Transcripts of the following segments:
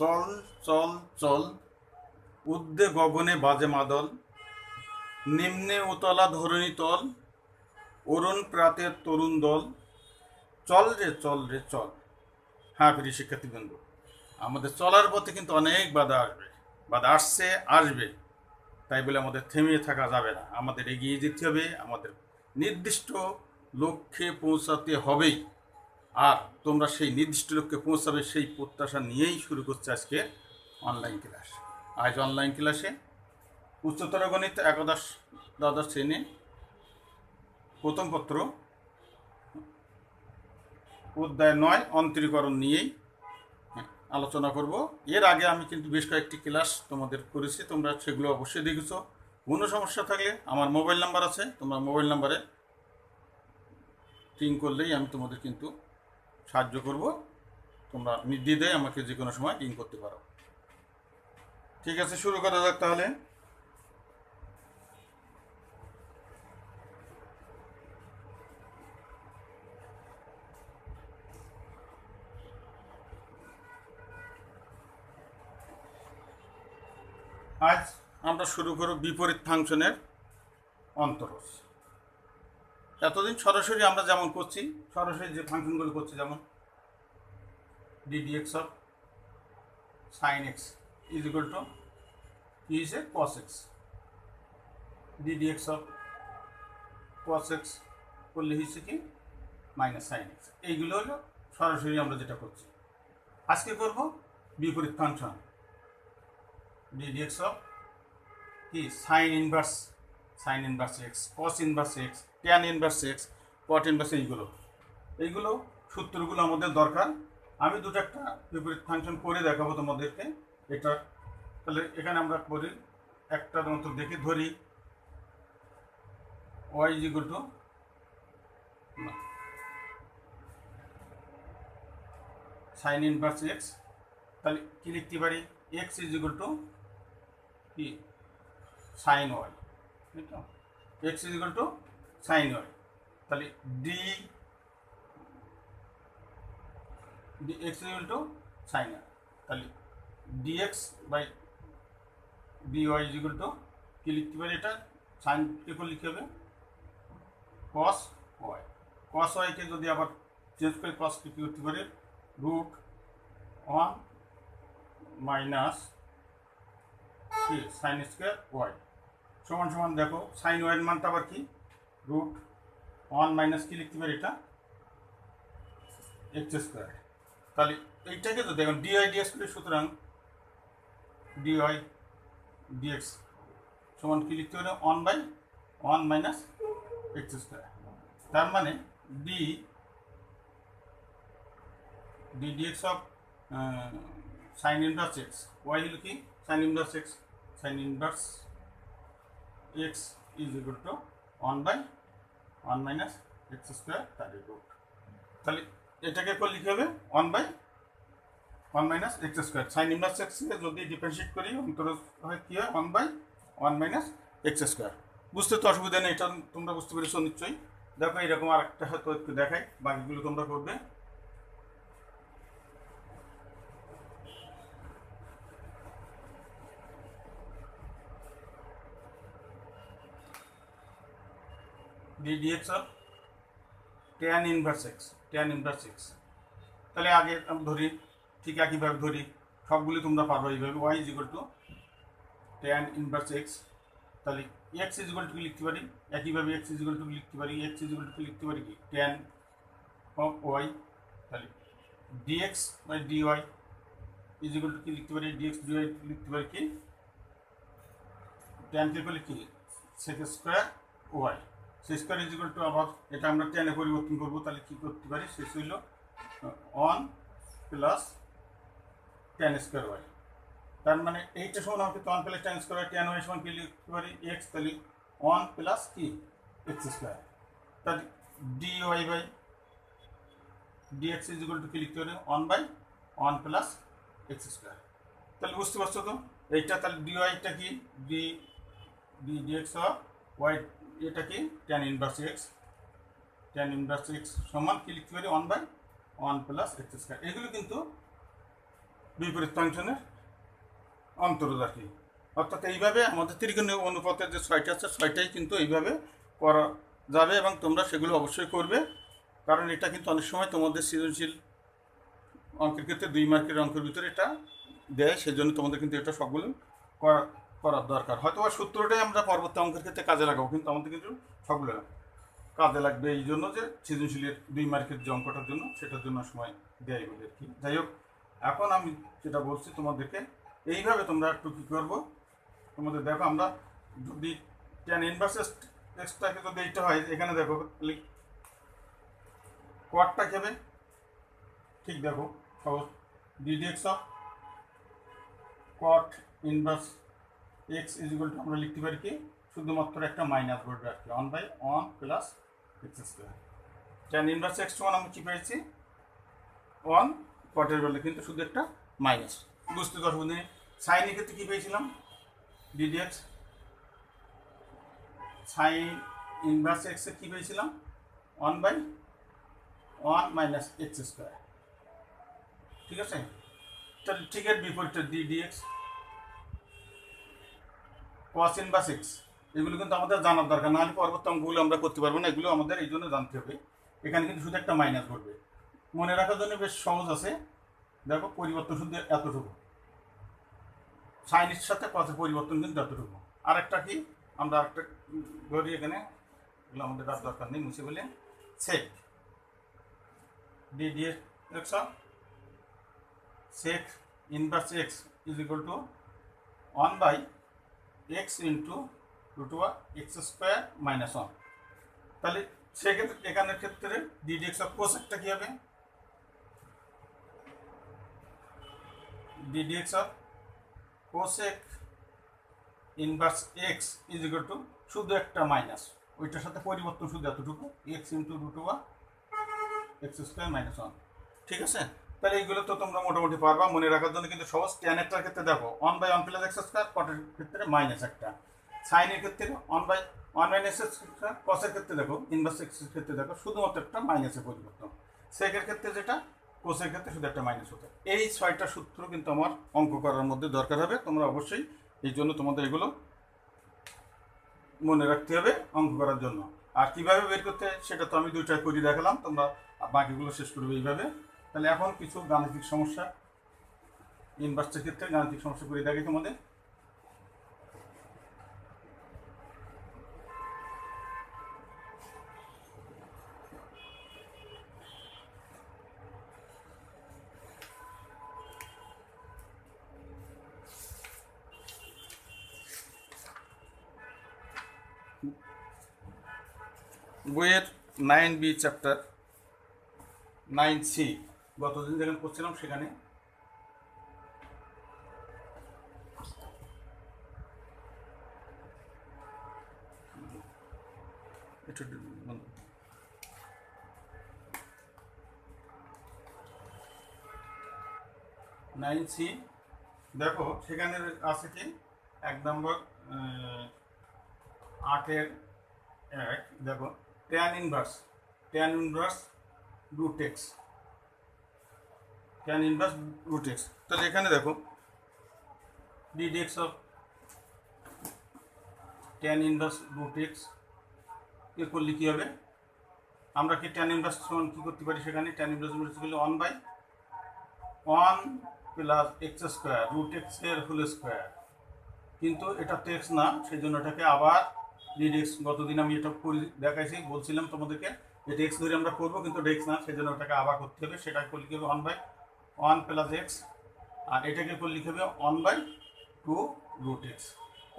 চল চল চল। উদ্দে গগনে বাজে মাদল। নিম্নে উতলা ধরণী তল। অরুণ প্রাতের তরুণ দল। চল রে চল রে, চল। হ্যাঁ প্রিয় শিক্ষার্থীবৃন্দ, আমাদের চলার পথে কিন্তু অনেক বাধা আসবে। বাধা আসছে, আসবে। তাই বলে আমাদের থেমে থাকা যাবে না। আমাদের এগিয়ে যেতে হবে। আমাদের নির্দিষ্ট লক্ষ্যে পৌঁছাতে হবেই। আর তোমরা সেই নির্দিষ্ট লক্ষ্যে পৌঁছাবে, সেই প্রত্যাশা নিয়েই শুরু করছে আজকে অনলাইন ক্লাস আজ অনলাইন ক্লাসে উচ্চতর গণিত একাদশ দ্বাদশ শ্রেণি প্রথম পত্র অধ্যায় নয়, অন্তরীকরণ নিয়েই আলোচনা করব। এর আগে আমি কিন্তু বেশ কয়েকটি ক্লাস তোমাদের করেছি, তোমরা সেগুলো অবশ্যই দেখেছ। কোনো সমস্যা থাকলে আমার মোবাইল নাম্বার আছে, তোমরা মোবাইল নাম্বারে টিং করলেই আমি তোমাদের কিন্তু সাহায্য করব। তোমরা নির্দ্বিধায় আমাকে যে কোনো সময় টিং করতে পারো। ঠিক আছে, শুরু করা যাক তাহলে। আজ আমরা শুরু করব বিপরীত ফাংশনের অন্তরস। এতদিন সরাসরি আমরা যেমন করছি, সরাসরি যে ফাংশনগুলো করছি যেমন d d x of sine x is equal to কি হিসে cos x d d x of cos x করলে হিসে কি? মাইনাস সাইন এক্স এইগুলো হলো সরাসরি আমরা যেটা করছি। আজকে করব বিপরীত function. D d x of কি? Sine inverse sine inverse x cos inverse x tan inverse x cot inverse এইগুলো। এইগুলো সূত্রগুলো আমাদের দরকার। আমি দুটো একটা বিপরীত ফাংশন করে দেখাবো তোমাদেরকে। এটা তাহলে এখানে আমরা করি, একটা মতো দেখে ধরি। Y is equal to sine inverse x তাহলে কি লিখতে পারি? এক্স ইজ ইকুয়াল টু কি? সাইন ওয়াই তাই তো? X is equal to sine y তাহলে d d x equal to sine y তাহলে d x by d y equal to কী লিখতে পারি এটা? সাইন করে লিখতে হবে। কস ওয়াই কস ওয়াইকে যদি আবার চেঞ্জ করে কসকে কী করতে পারি? রুট ওয়ান মাইনাস কি সাইন স্কোয়ার ওয়াই সমান সমান দেখো সাইন ওয়াইয়ের মানটা আবার কি? রুট ওয়ান মাইনাস কি লিখতে পারি এটা? এক্স স্কোয়ার তাহলে এইটাকে তো দেখুন ডিআই ডিএক্স করি সুতরাং ডিওয়াই ডিএক্স সমান কি লিখতে পারি? One by one minus x square তার মানে d d d x of sine inverse x y হলো কি? Sine inverse x sine inverse x is equal to one by one minus x square তার root তাহলে এটাকে করলে লিখে হবে? One by one minus x square sine inverse এক্সকে যদি ডিফারেন্সিয়েট করি অন্তর হয় কী হয়? One by one minus x square বুঝতে তো অসুবিধা নেই, এটা তোমরা বুঝতে পেরেছ নিশ্চয়ই। দেখো, এরকম আর একটা হয়তো একটু দেখাই, বাকিগুলো তোমরা করবে। D d x of tan inverse x tan inverse x তাহলে আগে ধরি, ঠিক একইভাবে ধরি, সবগুলি তোমরা পারো এইভাবে। Y is equal to tan inverse x তাহলে এক্স ইজ ইকুয়াল টু লিখতে পারি? একইভাবে এক্স ইজ ইকুয়াল টু লিখতে পারি? এক্স ইজ ইকুয়াল টু লিখতে পারি কি? ট্যান অফ ওয়াই তাহলে d x by d y is equal to কি লিখতে পারি? ডিএক্স ডিওয়াই লিখতে পারি কি? ট্যান করলে কি sec square y C square is equal to আবার এটা আমরা টেনে পরিবর্তন করব, তাহলে কী করতে পারি? শেষ হইল one plus tan square y তার মানে এইটা সমান আমাকে one plus tan square tan y সমান কি লিখতে পারি? এক্স তাহলে ওয়ান প্লাস কি? এক্স স্কোয়ার তাহলে d y by d x is equal to কি লিখতে পারি? One by one plus x square তাহলে বুঝতে পারছ তো? এইটা তাহলে ডি ওয়াইটা কি? D d d x y এটা কি? Tan inverse x tan inverse x সমান কি লিখতে one by one plus x square এগুলো কিন্তু বিপরীত ফাংশনের অন্তরজ আর কি? অর্থাৎ এইভাবে আমাদের ত্রিকোণীয় অনুপাতের যে ছয়টা আছে, ছয়টাই কিন্তু এইভাবে করা যাবে এবং তোমরা সেগুলো অবশ্যই করবে। কারণ এটা কিন্তু অনেক সময় তোমাদের সৃজনশীল অঙ্কের ক্ষেত্রে দুই মার্কের অঙ্কের ভিতরে এটা দেয়, সেজন্য তোমাদের কিন্তু এটা সবগুলো করা করার দরকার। হয়তো বা সূত্রটাই আমরা পরবর্তী অঙ্কের ক্ষেত্রে কাজে লাগাবো, কিন্তু আমাদের কিন্তু সবগুলো কাজে লাগবে এই জন্য যে সৃজনশীলের দুই মার্কের যে অঙ্কটার জন্য, সেটার জন্য সময় দেয় বলে আর কি। যাই হোক, এখন আমি যেটা বলছি তোমাদেরকে, এইভাবে তোমরা একটু কী করব? তোমাদের দেখো আমরা যদি ট্যান ইনভার্স এক্সট্রাকে যদি এইটা হয়, এখানে দেখো কোয়ারটা খেবে ঠিক দেখো, সহজ। D d x of cot inverse x is equal to আমরা লিখতে পারি কি? শুধুমাত্র একটা মাইনাস আর কি one by one plus x square tan inverse x one আমি কী পেয়েছি? ওয়ান কটের বেলা কিন্তু শুধু একটা মাইনাস বুঝতে পারব না সাইনের ক্ষেত্রে কী পেয়েছিলাম? ডিডিএক্স সাইন ইনভার্স এক্সে কী পেয়েছিলাম? One by one minus x square ঠিক আছে? তাহলে ঠিক এর বিপরীতটা d d x cos inverse x এগুলো কিন্তু আমাদের জানার দরকার। নাহলে পরবর্তী অঙ্কগুলো আমরা করতে পারব না, এগুলো আমাদের এই জন্য জানতে হবে। এখানে কিন্তু শুধু একটা মাইনাস ঘটবে। মনে রাখার জন্য বেশ সহজ আছে। দেখো, পরিবর্তন শুধু এতটুকু। সাইনের সাথে কত পরিবর্তন কিন্তু এতটুকু। আরেকটা কি? আমরা আরেকটা ধরি এখানে। এগুলো আমাদের আর দরকার নেই, মুছে বলে sec d d x sec inverse x is equal to one by x into root ওয়া এক্স স্কোয়ার মাইনাস ওয়ান তাহলে সেক্ষেত্রে এখানের ক্ষেত্রে ডিডি এক্স অফ কোসেকটা কী হবে? D d x of cosec inverse x is equal to শুধু একটা মাইনাস ওইটার সাথে পরিবর্তন শুধু এতটুকু এক্স ইন্টু রুট ওয়া এক্স স্কোয়ার মাইনাস ওয়ান ঠিক আছে? তাহলে এইগুলো তো তোমরা মোটামুটি পারবা মনে রাখার জন্য। কিন্তু সহজ ট্যানেরটার ক্ষেত্রে দেখো one by one plus x square কটের ক্ষেত্রে মাইনাস একটা। সাইনের ক্ষেত্রে one by one minus x square কসের ক্ষেত্রে দেখো ইনভার্স এক্সের ক্ষেত্রে দেখো, শুধুমাত্র একটা মাইনাসের পরিবর্তন। সেকের ক্ষেত্রে যেটা কোসের ক্ষেত্রে শুধু একটা মাইনাস হতে। এই ছয়টা সূত্র কিন্তু আমার অঙ্ক করার মধ্যে দরকার হবে। তোমরা অবশ্যই এই জন্য তোমাদের এগুলো মনে রাখতে হবে অঙ্ক করার জন্য। আর কীভাবে বের করতে সেটা তো আমি দুইটা করে দেখালাম। তোমরা বাকিগুলো শেষ করবে এইভাবে। তাহলে এখন কিছু গাণিতিক সমস্যা। ইনভার্সের ক্ষেত্রে গাণিতিক সমস্যা করে দেখি তোমাদের। বইয়ের nine B chapter nine C গতদিন যেখানে করছিলাম সেখানে। একটু নাইন সি, দেখো, সেখানে আছে কি? এক নম্বর আটের এক, দেখো tan inverse tan inverse root x tan inverse root x তাহলে এখানে দেখো d d x of tan inverse root x এ করলে কী হবে? আমরা কি ট্যান ইনভার্স সমান কী করতে পারি সেখানে? ট্যান ইনভার্স রুট করলে one by one plus x square root x whole square কিন্তু এটা তো এক্স না সেই জন্য এটাকে আবার ডিড এক্স গতদিন আমি এটা করি, দেখাইছি, বলছিলাম তোমাদেরকে এটা এক্স ধরে আমরা করব, কিন্তু এক্স না সেই জন্য ওটাকে আবার করতে হবে। সেটা করলে কী হবে? One by one plus x, আর এটাকে করলে কী হবে one by two root x.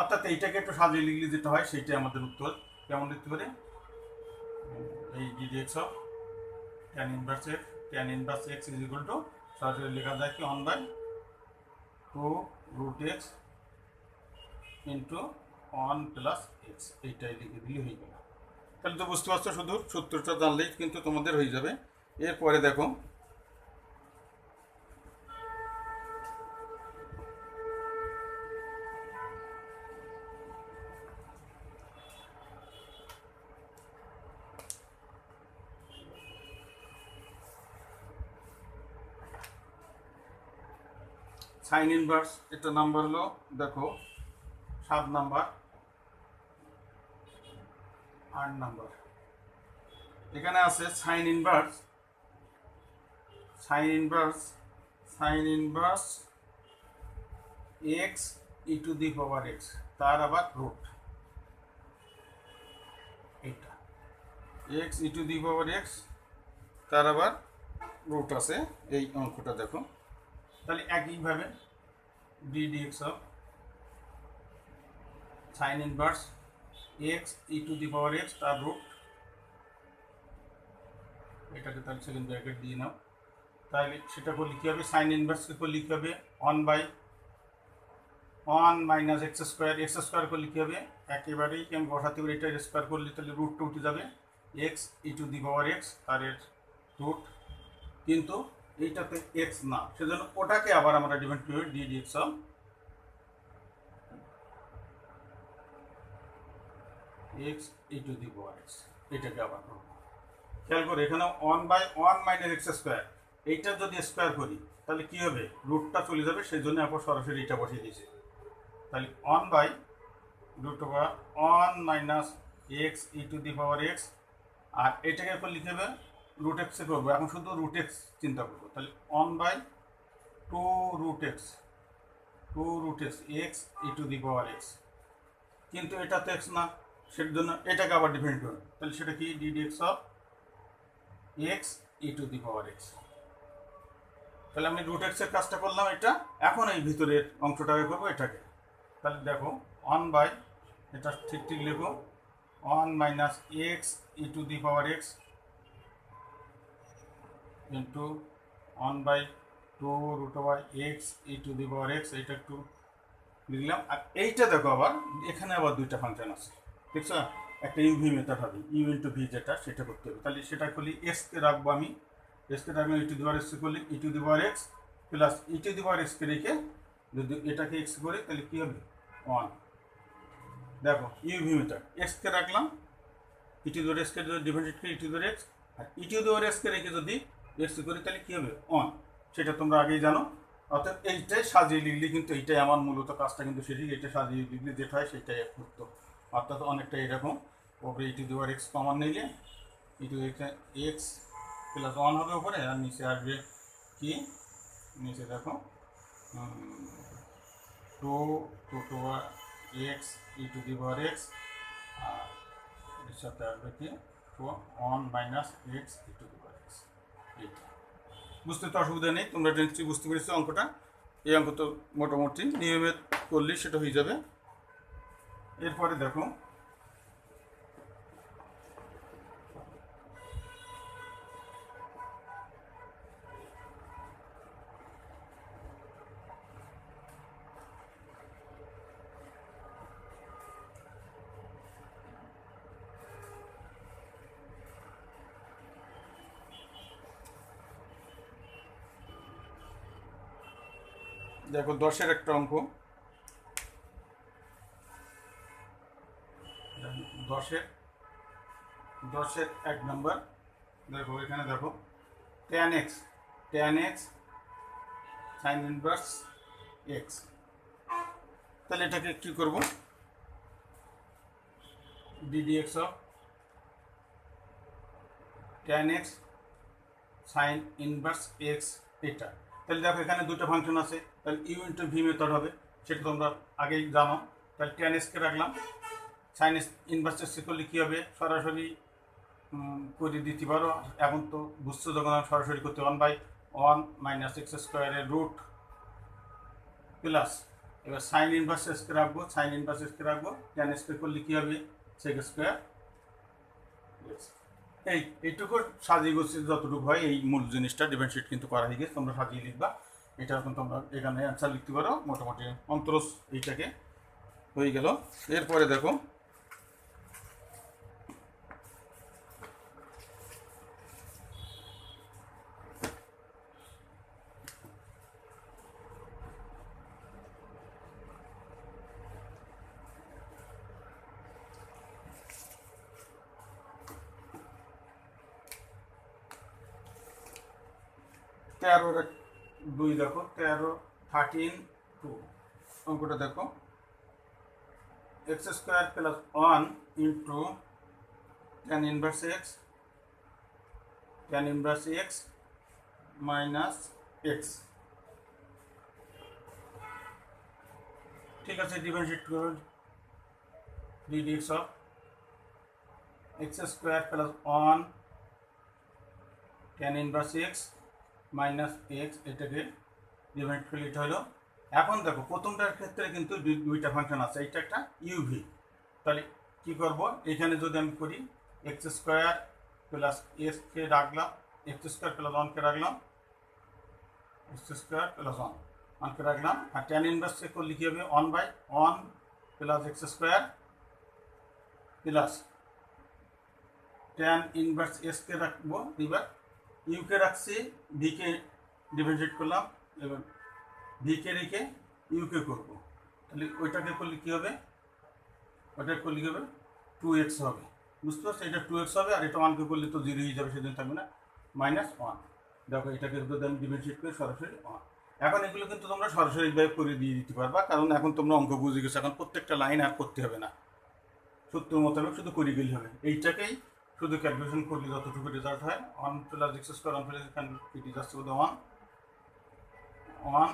অর্থাৎ এইটাকে একটু সাজিয়ে লিখলে যেটা হয়, সেইটাই আমাদের উত্তর। কেমন লিখতে পারে? এই d d x of tan inverse x tan inverse x is equal to সরাসরি লেখা যায় কি? One by two root x into one plus x. এইটাই লিখে দিলে হয়ে গেল তাহলে তো বুঝতে পারছ শুধু সূত্রটা জানলেই কিন্তু তোমাদের হয়ে যাবে। এরপরে দেখো সাইন ইনভার্স এটা নাম্বার হলো, দেখো, সাত নাম্বার, আট নাম্বার। এখানে আছে sine inverse sine inverse sine inverse, x e to the power x, তার আবার রুট। এইটা। X e to the power x, তার আবার রুট আছে, এই অঙ্কটা দেখো। তাহলে একইভাবে d d x of sine inverse x e to the power x তার রুট এটাকে তাহলে সেকেন্ড ব্র্যাকেট দিয়ে নাও। তাহলে সেটা করলে কী হবে? সাইন ইনভার্সকে করলে কী হবে? One by one minus x square x square করলে কী হবে? একেবারেই আমি বসাতে পারি? এটা স্কোয়ার করলে তাহলে রুটটা উঠে যাবে। এক্স ই টু দি পাওয়ার এক্সের রুট কিন্তু এইটাতে এক্স না। সেজন্য ওটাকে আবার আমরা ডিপেন্ড করি d d x e to the power x এটাকে আবার করব। খেয়াল করে এখানে one by one minus x square এইটা যদি স্কোয়ার করি, তাহলে কি হবে? রুটটা চলে যাবে, সেই জন্য আবার সরাসরি এটা বসিয়ে দিয়েছে। তাহলে one by root over one minus x e to the power x আর এটাকে এরপর লিখে হবে রুট এক্সে করব। এখন শুধু রুট এক্স চিন্তা করব। তাহলে one by two root x two root x x e to the power x কিন্তু এটা তো এক্স না সেটার জন্য এটাকে আবার ডিপেন্ড করবে। তাহলে সেটা কি? D d x of x e to the power x তাহলে আমি রুট এক্সের কাজটা করলাম এটা। এখন এই ভিতরের অংশটাকে করব এটাকে। তাহলে দেখো ওয়ান বাই এটা ঠিক ঠিক লিখো। One minus x e to the power x into one by two root over x e to the power x এইটা একটু লিখলাম। আর এইটা দেখো আবার, এখানে আবার দুইটা ফাংশন আছে। দেখছ? একটা ইউ ভি মেথড হবে। ইউ ইন্টু ভি যেটা, সেটা করতে হবে। তাহলে সেটা করলে এক্সকে রাখব আমি। এক্সকে রাখব ই টু দি পাওয়ার এক্স করলে e to the power x plus e to the power এক্সকে রেখে যদি এটাকে এক্স করি, তাহলে কী হবে? ওয়ান দেখো ইউ ভি মেথড এক্সকে রাখলাম। ই টু দি পাওয়ার এক্সকে ডিভাইডেড করি e to the power x R e to the power এক্সকে রেখে যদি এক্স করি তাহলে কী হবে? অন সেটা তোমরা আগেই জানো। অর্থাৎ এইটাই সাজিয়ে লিখলে কিন্তু এইটাই আমার মূলত কাজটা কিন্তু সেটি এটা সাজিয়ে লিখলে যেটা হয় সেটাই করতো অর্থাৎ অনেকটা এরকম। ওপরে ইটি দেওয়ার এক্স কমন নিলে ইটু এক্স প্লাস ওয়ান হবে ওপরে আর নিচে আসবে কি? নিচে দেখো। Two two two x e to the x আর এর সাথে আসবে কি? Two one minus x e to বুঝতে তো অসুবিধা নেই, তোমরা নিশ্চয়ই বুঝতে পেরেছ অঙ্কটা। এই অঙ্ক তো মোটামুটি নিয়মিত করলে সেটা হয়ে যাবে। এরপরে দেখো দেখো দশের একটা অঙ্ক। দশের দশের এক নম্বর। দেখো, এখানে দেখো। Tan x tan x sine inverse x তাহলে এটাকে কী করব? D d x of tan x sine inverse x এটা তাহলে দেখো এখানে দুটো ফাংশন আছে। তাহলে ইউ ইন্টু ভি মেথড হবে, সেটা তোমরা আগেই জানো। তাহলে টেন এসকে রাখলাম। সাইন ইনভার্স এক্স করলে কী হবে? সরাসরি করে দিতে পারো। এখন তো বুঝছ যখন আমি সরাসরি করতে one by one minus x স্কোয়ারের রুট প্লাস এবার সাইন ইনভার্স রাখব সাইন ইনভার্স এক্সকে রাখব। টেন এক্সকে করলে কী হবে? সেক স্কোয়ার এই, এইটুকু সাজিয়ে গুছিয়ে যতটুকু হয়, এই মূল জিনিসটা ডিপেন্ড শিট কিন্তু করা হয়ে গেছে। তোমরা সাজিয়ে লিখবা। এটা এখন তোমরা এখানে অ্যান্সার লিখতে পারো। মোটামুটি অন্তরস এইটাকে হয়ে গেল। এরপরে দেখো তেরো থার্টিন টু অঙ্কটা দেখো। X square plus one into tan inverse x tan inverse x minus x ঠিক আছে ডিফারেন্সিয়েট করুন d d x of x square plus one tan inverse x minus x এটাকে করলে এটা হলো। এখন দেখো, প্রথমটার ক্ষেত্রে কিন্তু দুই- দুইটা ফাংশন আছে। এটা একটা ইউভি তাহলে কি করব? এখানে যদি আমি করি এক্স স্কোয়ার প্লাস এক্সকে রাখলাম এক্স স্কোয়ার প্লাস ওয়ানকে রাখলাম এক্স স্কোয়ার প্লাস ওয়ান ওয়ানকে রাখলাম। আর টেন ইনভার্সে করলে কী হবে? One by one plus x square plus tan inverse SK রাখব। এবার ইউকে রাখছি ভিকে ডিভাইডেড করলাম এবার ভিকে রেখে ইউকে করব। তাহলে ওইটাকে করলে কী হবে? ওটা করলে কী হবে? টু এক্স হবে। বুঝতে পারছ? এটা টু এক্স হবে আর এটা ওয়ানকে করলে তো জিরো হয়ে যাবে সেদিন থাকবে না। মাইনাস ওয়ান দেখো, এটাকে যদি আমি ডিভাইডেড করি সরাসরি ওয়ান এখন এগুলো কিন্তু তোমরা সরাসরি এইভাবে করে দিয়ে দিতে পারবা, কারণ এখন তোমরা অঙ্ক বুঝে গেছো। এখন প্রত্যেকটা লাইন আর করতে হবে না। সূত্র মোতাবেক শুধু করে গেলে হবে। এইটাকেই শুধু ক্যালকুলেশন করলে যতটুকু রেজাল্ট হয়। One plus x square one plus one one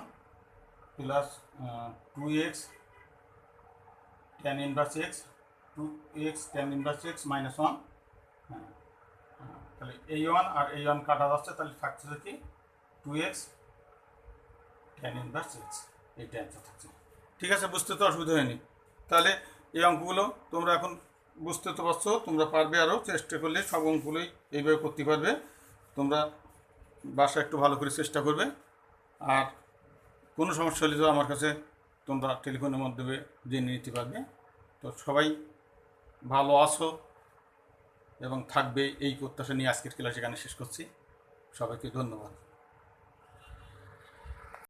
plus two x tan inverse x two x tan inverse x minus one তাহলে এই ওয়ান আর এই ওয়ান কাটা যাচ্ছে, তাহলে থাকছে কি? Two x tan inverse x এইটা অ্যান্সার থাকছে। ঠিক আছে, বুঝতে তো অসুবিধা হয়নি। তাহলে এই অঙ্কগুলো তোমরা এখন বুঝতে তো পারছ, তোমরা পারবে আরও চেষ্টা করলে সব অঙ্কগুলোই এইভাবে করতে পারবে। তোমরা বাসা একটু ভালো করে চেষ্টা করবে। আর কোনো সমস্যা হলে তো আমার কাছে তোমরা টেলিফোনের মাধ্যমে জেনে নিতে পারবে। তো সবাই ভালো আছো এবং থাকবে এই প্রত্যাশা নিয়ে আজকের ক্লাস এখানে শেষ করছি। সবাইকে ধন্যবাদ।